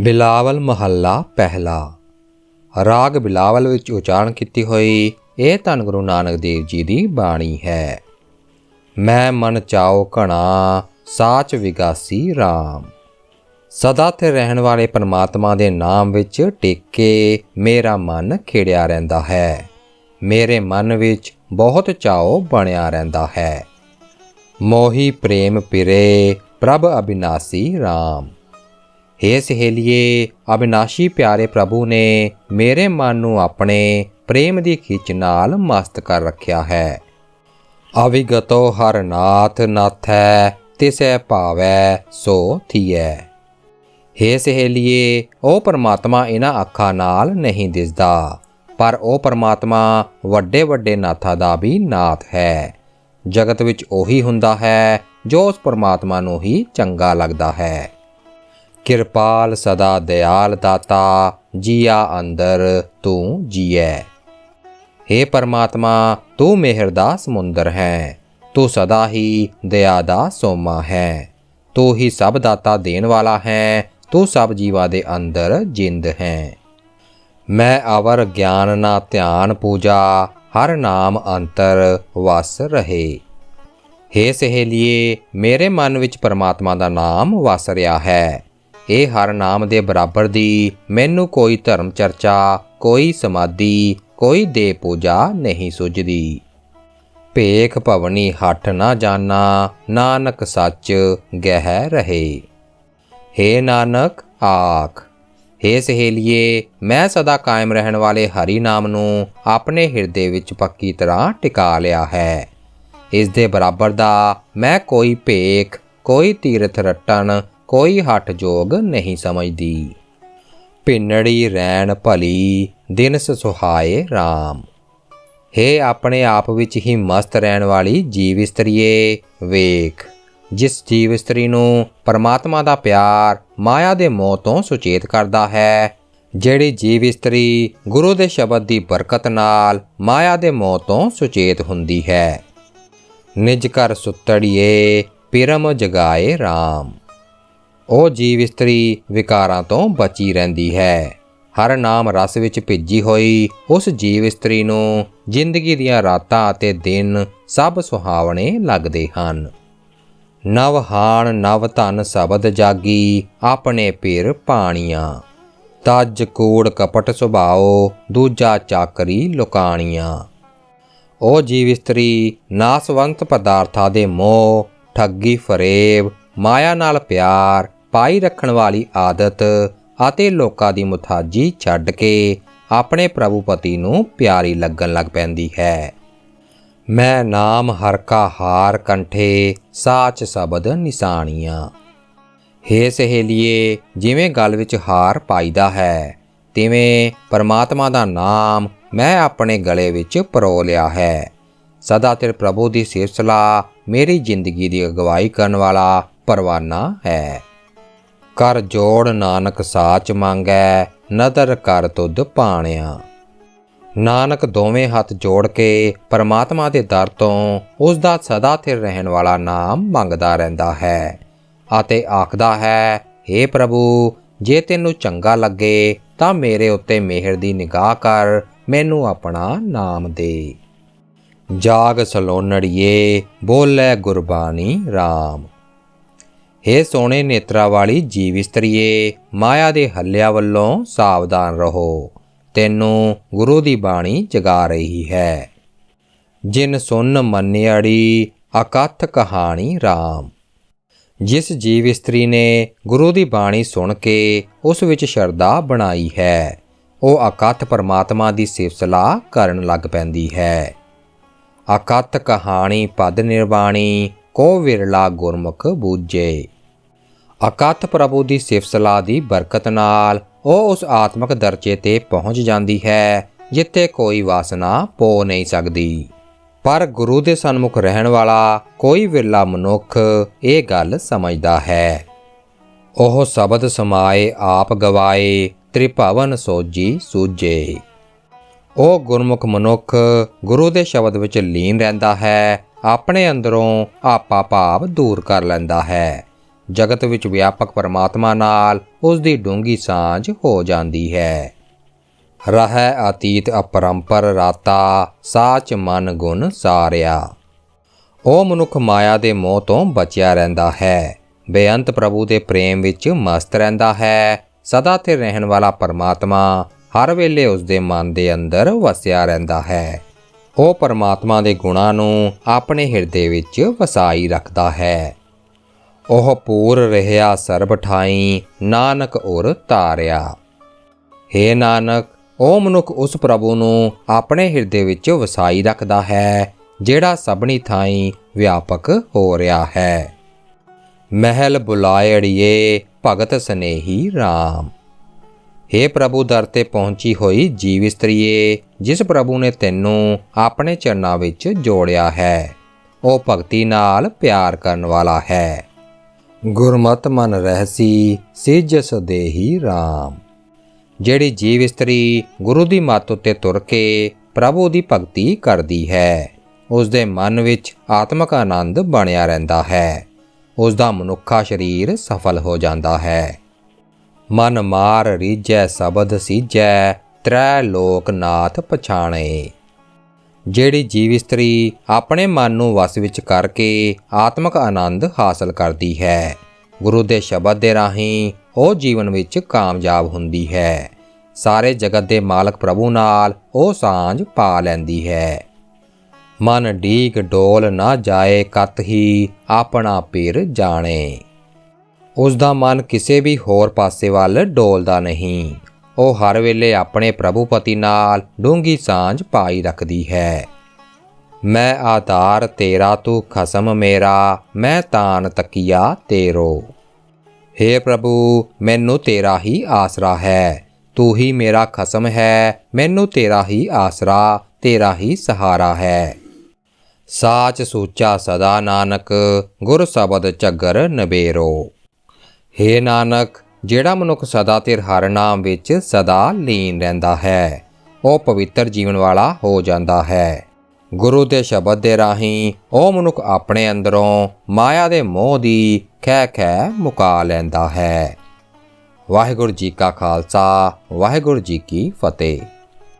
ਬਿਲਾਵਲ ਮਹੱਲਾ ਪਹਿਲਾ। ਰਾਗ ਬਿਲਾਵਲ ਵਿੱਚ ਉਚਾਰਨ ਕੀਤੀ ਹੋਈ ਇਹ ਧੰਨ ਗੁਰੂ ਨਾਨਕ ਦੇਵ ਜੀ ਦੀ ਬਾਣੀ ਹੈ। ਮੈਂ ਮਨ ਚਾਓ ਘਣਾ, ਸਾਚ ਵਿਗਾਸੀ RAM ਸਦਾ ਤੇ ਰਹਿਣ ਵਾਲੇ ਪਰਮਾਤਮਾ ਦੇ ਨਾਮ ਵਿੱਚ ਟਿਕ ਕੇ ਮੇਰਾ ਮਨ ਖੇੜਿਆ ਰਹਿੰਦਾ ਹੈ। ਮੇਰੇ ਮਨ ਵਿੱਚ ਬਹੁਤ ਚਾਓ ਬਣਿਆ ਰਹਿੰਦਾ ਹੈ। ਮੋਹੀ ਪ੍ਰੇਮ ਪਿਰੇ ਪ੍ਰਭ ਅਬਿਨਾਸੀ RAM ਹੇ ਸਹੇਲੀਏ ਅਬਿਨਾਸ਼ੀ ਪਿਆਰੇ ਪ੍ਰਭੂ ਨੇ ਮੇਰੇ ਮਨ ਨੂੰ ਆਪਣੇ ਪ੍ਰੇਮ ਦੀ ਖਿੱਚ ਨਾਲ ਮਸਤ ਕਰ ਰੱਖਿਆ ਹੈ। ਅਵਿਗਤੋ ਹਰ ਨਾਥ ਨਾਥੈ, ਤਿਸੈ ਭਾਵੈ, ਸੋ ਥੀਐ। ਹੇ ਸਹੇਲੀਏ ਉਹ ਪਰਮਾਤਮਾ ਇਹਨਾਂ ਅੱਖਾਂ ਨਾਲ ਨਹੀਂ ਦਿਸਦਾ, ਪਰ ਉਹ ਪਰਮਾਤਮਾ ਵੱਡੇ ਵੱਡੇ ਨਾਥਾਂ ਦਾ ਵੀ ਨਾਥ ਹੈ। ਜਗਤ ਵਿੱਚ ਉਹੀ ਹੁੰਦਾ ਹੈ ਜੋ ਉਸ ਪਰਮਾਤਮਾ ਨੂੰ ਹੀ ਚੰਗਾ ਲੱਗਦਾ ਹੈ। ਕਿਰਪਾਲ ਸਦਾ ਦਿਆਲ ਦਾਤਾ, ਜੀਆ ਅੰਦਰ ਤੂੰ ਜੀਐ। हे ਪਰਮਾਤਮਾ, ਤੂੰ ਮਿਹਰ ਦਾ ਸਮੁੰਦਰ ਹੈ। ਤੂੰ ਸਦਾ ਹੀ ਦਇਆ ਦਾ ਸੋਮਾ ਹੈ। ਤੂੰ ਹੀ ਸਭ ਦਾਤਾ ਦੇਣ ਵਾਲਾ ਹੈ। ਤੂੰ ਸਭ ਜੀਵਾਂ ਦੇ ਅੰਦਰ ਜਿੰਦ ਹੈ। ਮੈਂ ਅਵਰ ਗਿਆਨ ਨਾ ਧਿਆਨ ਪੂਜਾ, ਹਰ ਨਾਮ ਅੰਤਰ ਵਸ ਰਹੇ। ਹੇ ਸਹੇਲੀਏ, ਮੇਰੇ ਮਨ ਵਿੱਚ ਪਰਮਾਤਮਾ ਦਾ ਨਾਮ ਵਸ ਰਿਹਾ ਹੈ। ਇਹ ਹਰ ਨਾਮ ਦੇ ਬਰਾਬਰ ਦੀ ਮੈਨੂੰ ਕੋਈ ਧਰਮ ਚਰਚਾ, ਕੋਈ ਸਮਾਧੀ, ਕੋਈ ਦੇ ਪੂਜਾ ਨਹੀਂ ਸੁਝਦੀ। ਭੇਖ ਭਵਨੀ ਹੱਠ ਨਾ ਜਾਣਾ ਨਾਨਕ ਸੱਚ ਗਹਿ ਰਹੇ। ਹੇ ਨਾਨਕ, ਆਖ, ਹੇ ਸਹੇਲੀਏ, ਮੈਂ ਸਦਾ ਕਾਇਮ ਰਹਿਣ ਵਾਲੇ ਹਰੀ ਨਾਮ ਨੂੰ ਆਪਣੇ ਹਿਰਦੇ ਵਿੱਚ ਪੱਕੀ ਤਰ੍ਹਾਂ ਟਿਕਾ ਲਿਆ ਹੈ। ਇਸ ਦੇ ਬਰਾਬਰ ਦਾ ਮੈਂ ਕੋਈ ਭੇਖ, ਕੋਈ ਤੀਰਥ ਰਟਣ ਕੋਈ ਹੱਠ ਜੋਗ ਨਹੀਂ ਸਮਝਦੀ। ਪਿੰਨੜੀ ਰਹਿਣ ਭਲੀ, ਦਿਨਸ ਸੁਹਾਏ RAM ਹੇ ਆਪਣੇ ਆਪ ਵਿੱਚ ਹੀ ਮਸਤ ਰਹਿਣ ਵਾਲੀ ਜੀਵ ਇਸਤਰੀਏ, ਵੇਖ, ਜਿਸ ਜੀਵ ਇਸਤਰੀ ਨੂੰ ਪਰਮਾਤਮਾ ਦਾ ਪਿਆਰ ਮਾਇਆ ਦੇ ਮੋਹ ਤੋਂ ਸੁਚੇਤ ਕਰਦਾ ਹੈ, ਜਿਹੜੀ ਜੀਵ ਇਸਤਰੀ ਗੁਰੂ ਦੇ ਸ਼ਬਦ ਦੀ ਬਰਕਤ ਨਾਲ ਮਾਇਆ ਦੇ ਮੋਹ ਤੋਂ ਸੁਚੇਤ ਹੁੰਦੀ ਹੈ। ਨਿਜ ਘਰ ਸੁੱਤੜੀਏ, ਪਿਰਮ ਜਗਾਏ RAM ਉਹ ਜੀਵ ਇਸਤਰੀ ਵਿਕਾਰਾਂ ਤੋਂ ਬਚੀ ਰਹਿੰਦੀ ਹੈ। ਹਰ ਨਾਮ ਰਸ ਵਿੱਚ ਭਿੱਜੀ ਹੋਈ ਉਸ ਜੀਵ ਇਸਤਰੀ ਨੂੰ ਜ਼ਿੰਦਗੀ ਦੀਆਂ ਰਾਤਾਂ ਅਤੇ ਦਿਨ ਸਭ ਸੁਹਾਵਣੇ ਲੱਗਦੇ ਹਨ। ਨਵ ਹਾਣ, ਨਵ ਧਨ ਸ਼ਬਦ ਜਾਗੀ ਆਪਣੇ ਪਿਰ ਪਾਣੀਆਂ। ਤਜ ਕੂੜ ਕਪਟ ਸੁਭਾਓ, ਦੂਜਾ ਚਾਕਰੀ ਲੁਕਾਣੀਆਂ। ਉਹ ਜੀਵ ਇਸਤਰੀ ਨਾਸਵੰਤ ਪਦਾਰਥਾਂ ਦੇ ਮੋਹ, ਠੱਗੀ ਫਰੇਬ, ਮਾਇਆ ਨਾਲ ਪਿਆਰ ਪਾਈ ਰੱਖਣ ਵਾਲੀ ਆਦਤ ਅਤੇ ਲੋਕਾਂ ਦੀ ਮੁਤਾਜੀ ਛੱਡ ਕੇ ਆਪਣੇ ਪ੍ਰਭੂ ਪਤੀ ਨੂੰ ਪਿਆਰੀ ਲੱਗਣ ਲੱਗ ਪੈਂਦੀ ਹੈ। ਮੈਂ ਨਾਮ ਹਰ ਕਾ ਹਾਰ ਕੰਠੇ ਸਾਚ ਸ਼ਬਦ ਨਿਸ਼ਾਨੀਆਂ। ਹੇ ਸਹੇਲੀਏ, ਜਿਵੇਂ ਗੱਲ ਵਿੱਚ ਹਾਰ ਪਾਈਦਾ ਹੈ, ਤਿਵੇਂ ਪਰਮਾਤਮਾ ਦਾ ਨਾਮ ਮੈਂ ਆਪਣੇ ਗਲੇ ਵਿੱਚ ਪਰੋ ਲਿਆ ਹੈ। ਸਦਾ ਤੇਰੇ ਪ੍ਰਭੂ ਦੀ ਸਿਰਸਲਾ ਮੇਰੀ ਜ਼ਿੰਦਗੀ ਦੀ ਅਗਵਾਈ ਕਰਨ ਵਾਲਾ ਪਰਵਾਨਾ ਹੈ। ਕਰ ਜੋੜ ਨਾਨਕ ਸਾਚ ਮੰਗੈ, ਨਦਰ ਕਰ ਤੁਧ ਪਾਣਿਆ। ਨਾਨਕ ਦੋਵੇਂ ਹੱਥ ਜੋੜ ਕੇ ਪਰਮਾਤਮਾ ਦੇ ਦਰ ਤੋਂ ਉਸ ਦਾ ਸਦਾ ਸਥਿਰ ਰਹਿਣ ਵਾਲਾ ਨਾਮ ਮੰਗਦਾ ਰਹਿੰਦਾ ਹੈ ਅਤੇ ਆਖਦਾ ਹੈ हे ਪ੍ਰਭੂ, ਜੇ ਤੈਨੂੰ ਚੰਗਾ ਲੱਗੇ, ਤਾਂ ਮੇਰੇ ਉੱਤੇ ਮਿਹਰ ਦੀ ਨਿਗਾਹ ਕਰ, ਮੈਨੂੰ ਆਪਣਾ ਨਾਮ ਦੇ। ਜਾਗ ਸਲੋਨੜੀਏ, ਬੋਲੇ ਗੁਰਬਾਣੀ RAM ਹੇ ਸੋਹਣੇ ਨੇਤਰਾ ਵਾਲੀ ਜੀਵ ਇਸਤਰੀਏ, ਮਾਇਆ ਦੇ ਹੱਲਿਆਂ ਵੱਲੋਂ ਸਾਵਧਾਨ ਰਹੋ। ਤੈਨੂੰ ਗੁਰੂ ਦੀ ਬਾਣੀ ਜਗਾ ਰਹੀ ਹੈ। ਜਿਨ ਸੁਨ ਮੰਨਿਆੜੀ ਅਕਥ ਕਹਾਣੀ RAM ਜਿਸ ਜੀਵ ਇਸਤਰੀ ਨੇ ਗੁਰੂ ਦੀ ਬਾਣੀ ਸੁਣ ਕੇ ਉਸ ਵਿੱਚ ਸ਼ਰਧਾ ਬਣਾਈ ਹੈ, ਉਹ ਅਕਥ ਪਰਮਾਤਮਾ ਦੀ ਸਿਫਤਸਲਾਹ ਕਰਨ ਲੱਗ ਪੈਂਦੀ ਹੈ। ਅਕਥ ਕਹਾਣੀ ਪਦ ਨਿਰਵਾਣੀ, ਕੋ ਵਿਰਲਾ ਗੁਰਮੁਖ ਬੂਝੇ। ਅਕਥ ਪ੍ਰਭੂ ਦੀ ਸਿਫਤਸਲਾਹ ਦੀ ਬਰਕਤ ਨਾਲ ਉਹ ਉਸ ਆਤਮਿਕ ਦਰਜੇ ਤੇ ਪਹੁੰਚ ਜਾਂਦੀ ਹੈ, ਜਿੱਥੇ ਕੋਈ ਵਾਸਨਾ ਪੋ ਨਹੀਂ ਸਕਦੀ। ਪਰ ਗੁਰੂ ਦੇ ਸਨਮੁਖ ਰਹਿਣ ਵਾਲਾ ਕੋਈ ਵਿਰਲਾ ਮਨੁੱਖ ਇਹ ਗੱਲ ਸਮਝਦਾ ਹੈ। ਉਹ ਸ਼ਬਦ ਸਮਾਏ, ਆਪ ਗਵਾਏ, ਤ੍ਰਿਭਵਨ ਸੋਜੀ ਸੂਜੇ ਉਹ ਗੁਰਮੁਖ ਮਨੁੱਖ ਗੁਰੂ ਦੇ ਸ਼ਬਦ ਵਿੱਚ ਲੀਨ ਰਹਿੰਦਾ ਹੈ, ਆਪਣੇ ਅੰਦਰੋਂ ਆਪਾ ਭਾਵ ਦੂਰ ਕਰ ਲੈਂਦਾ ਹੈ। ਜਗਤ ਵਿੱਚ ਵਿਆਪਕ ਪਰਮਾਤਮਾ ਨਾਲ ਉਸ ਦੀ ਡੂੰਗੀ ਸਾਂਝ ਹੋ ਜਾਂਦੀ ਹੈ। ਰਹਿ ਅਤੀਤ ਅਪਰੰਪਰ ਰਾਤਾ, ਸਾਚ ਮਨ ਗੁਣ ਸਾਰਿਆ। ਉਹ ਮਨੁੱਖ ਮਾਇਆ ਦੇ ਮੋਹ ਤੋਂ ਬਚਿਆ ਰਹਿੰਦਾ ਹੈ। ਬੇਅੰਤ ਪ੍ਰਭੂ ਦੇ ਪ੍ਰੇਮ ਵਿੱਚ ਮਸਤ ਰਹਿੰਦਾ ਹੈ। ਸਦਾ ਤੇ ਰਹਿਣ ਵਾਲਾ ਪਰਮਾਤਮਾ ਹਰ ਵੇਲੇ ਉਸ ਦੇ ਮਨ ਦੇ ਅੰਦਰ ਵਸਿਆ ਰਹਿੰਦਾ ਹੈ। ਉਹ ਪਰਮਾਤਮਾ ਦੇ ਗੁਣਾਂ ਨੂੰ ਆਪਣੇ ਹਿਰਦੇ ਵਿੱਚ ਵਸਾਈ ਰੱਖਦਾ ਹੈ। ਉਹ ਪੂਰ ਰਹਿਆ ਸਰਬ ਠਾਈ, ਨਾਨਕ ਉਰ ਤਾਰਿਆ। ਹੇ ਨਾਨਕ ਉਹ ਮਨੁੱਖ ਉਸ ਪ੍ਰਭੂ ਨੂੰ ਆਪਣੇ ਹਿਰਦੇ ਵਿੱਚ ਵਸਾਈ ਰੱਖਦਾ ਹੈ, ਜਿਹੜਾ ਸਭਨੀ ਥਾਈਂ ਵਿਆਪਕ ਹੋ ਰਿਹਾ ਹੈ। ਮਹਿਲ ਬੁਲਾਏ ਅੜੀਏ ਭਗਤ ਸਨੇਹੀ RAM ਹੇ ਪ੍ਰਭੂ, ਦਰ ਤੇ ਪਹੁੰਚੀ ਹੋਈ ਜੀਵ ਇਸਤਰੀਏ, ਜਿਸ ਪ੍ਰਭੂ ਨੇ ਤੈਨੂੰ ਆਪਣੇ ਚਰਨਾਂ ਵਿੱਚ ਜੋੜਿਆ ਹੈ, ਉਹ ਭਗਤੀ ਨਾਲ ਪਿਆਰ ਕਰਨ ਵਾਲਾ ਹੈ। ਗੁਰਮਤ ਮਨ ਰਹਿਸੀ ਸਿਜ ਸਦੇਹੀ RAM ਜਿਹੜੀ ਜੀਵ ਇਸਤਰੀ ਗੁਰੂ ਦੀ ਮੱਤ ਉੱਤੇ ਤੁਰ ਕੇ ਪ੍ਰਭੂ ਦੀ ਭਗਤੀ ਕਰਦੀ ਹੈ ਉਸ ਦੇ ਮਨ ਵਿੱਚ ਆਤਮਿਕ ਆਨੰਦ ਬਣਿਆ ਰਹਿੰਦਾ ਹੈ। ਉਸ ਦਾ ਮਨੁੱਖਾ ਸਰੀਰ ਸਫਲ ਹੋ ਜਾਂਦਾ ਹੈ। ਮਨ ਮਾਰ ਰੀਜੈ ਸ਼ਬਦ ਸੀਜੈ ਤ੍ਰੈ ਲੋਕ ਨਾਥ ਪਛਾਣੇ। ਜਿਹੜੀ ਜੀਵ ਇਸਤਰੀ ਆਪਣੇ ਮਨ ਨੂੰ ਵਸ ਵਿੱਚ ਕਰਕੇ ਆਤਮਿਕ ਆਨੰਦ ਹਾਸਲ ਕਰਦੀ ਹੈ। ਗੁਰੂ ਦੇ ਸ਼ਬਦ ਦੇ ਰਾਹੀਂ ਉਹ ਜੀਵਨ ਵਿੱਚ ਕਾਮਯਾਬ ਹੁੰਦੀ ਹੈ। ਸਾਰੇ ਜਗਤ ਦੇ ਮਾਲਕ ਪ੍ਰਭੂ ਨਾਲ ਉਹ ਸਾਂਝ ਪਾ ਲੈਂਦੀ ਹੈ। ਮਨ ਡੀਕ ਡੋਲ ਨਾ ਜਾਏ ਕਤ ਹੀ ਆਪਣਾ ਪੀਰ ਜਾਣੇ। ਉਸ ਦਾ ਮਨ ਕਿਸੇ ਵੀ ਹੋਰ ਪਾਸੇ ਵੱਲ ਡੋਲਦਾ ਨਹੀਂ। ਉਹ ਹਰ ਵੇਲੇ ਆਪਣੇ ਪ੍ਰਭੂ ਪਤੀ ਨਾਲ ਡੂੰਗੀ ਸਾਂਝ ਪਾਈ ਰੱਖਦੀ ਹੈ। ਮੈਂ ਆਧਾਰ ਤੇਰਾ, ਤੂੰ ਖਸਮ ਮੇਰਾ, ਮੈਂ ਤਾਨ ਤਕੀਆ ਤੇਰੋ। हे ਪ੍ਰਭੂ, ਮੈਨੂੰ ਤੇਰਾ ਹੀ ਆਸਰਾ ਹੈ। ਤੂੰ ਹੀ ਮੇਰਾ ਖਸਮ ਹੈ, ਮੈਨੂੰ ਤੇਰਾ ਹੀ ਆਸਰਾ, ਤੇਰਾ ਹੀ ਸਹਾਰਾ ਹੈ। ਸਾਚ ਸੋਚਾ ਸਦਾ ਨਾਨਕ, ਗੁਰ ਸ਼ਬਦ ਝੱਗਰ ਨਬੇਰੋ। ਹੇ ਨਾਨਕ ਜਿਹੜਾ ਮਨੁੱਖ ਸਦਾ ਤੇ ਹਰ ਨਾਮ ਵਿੱਚ ਸਦਾ ਲੀਨ ਰਹਿੰਦਾ ਹੈ, ਉਹ ਪਵਿੱਤਰ ਜੀਵਨ ਵਾਲਾ ਹੋ ਜਾਂਦਾ ਹੈ। ਗੁਰੂ ਦੇ ਸ਼ਬਦ ਦੇ ਰਾਹੀਂ ਉਹ ਮਨੁੱਖ ਆਪਣੇ ਅੰਦਰੋਂ ਮਾਇਆ ਦੇ ਮੋਹ ਦੀ ਖਹਿ ਖਹਿ ਮੁਕਾ ਲੈਂਦਾ ਹੈ। ਵਾਹਿਗੁਰੂ ਜੀ ਕਾ ਖਾਲਸਾ, ਵਾਹਿਗੁਰੂ ਜੀ ਕੀ ਫਤਿਹ।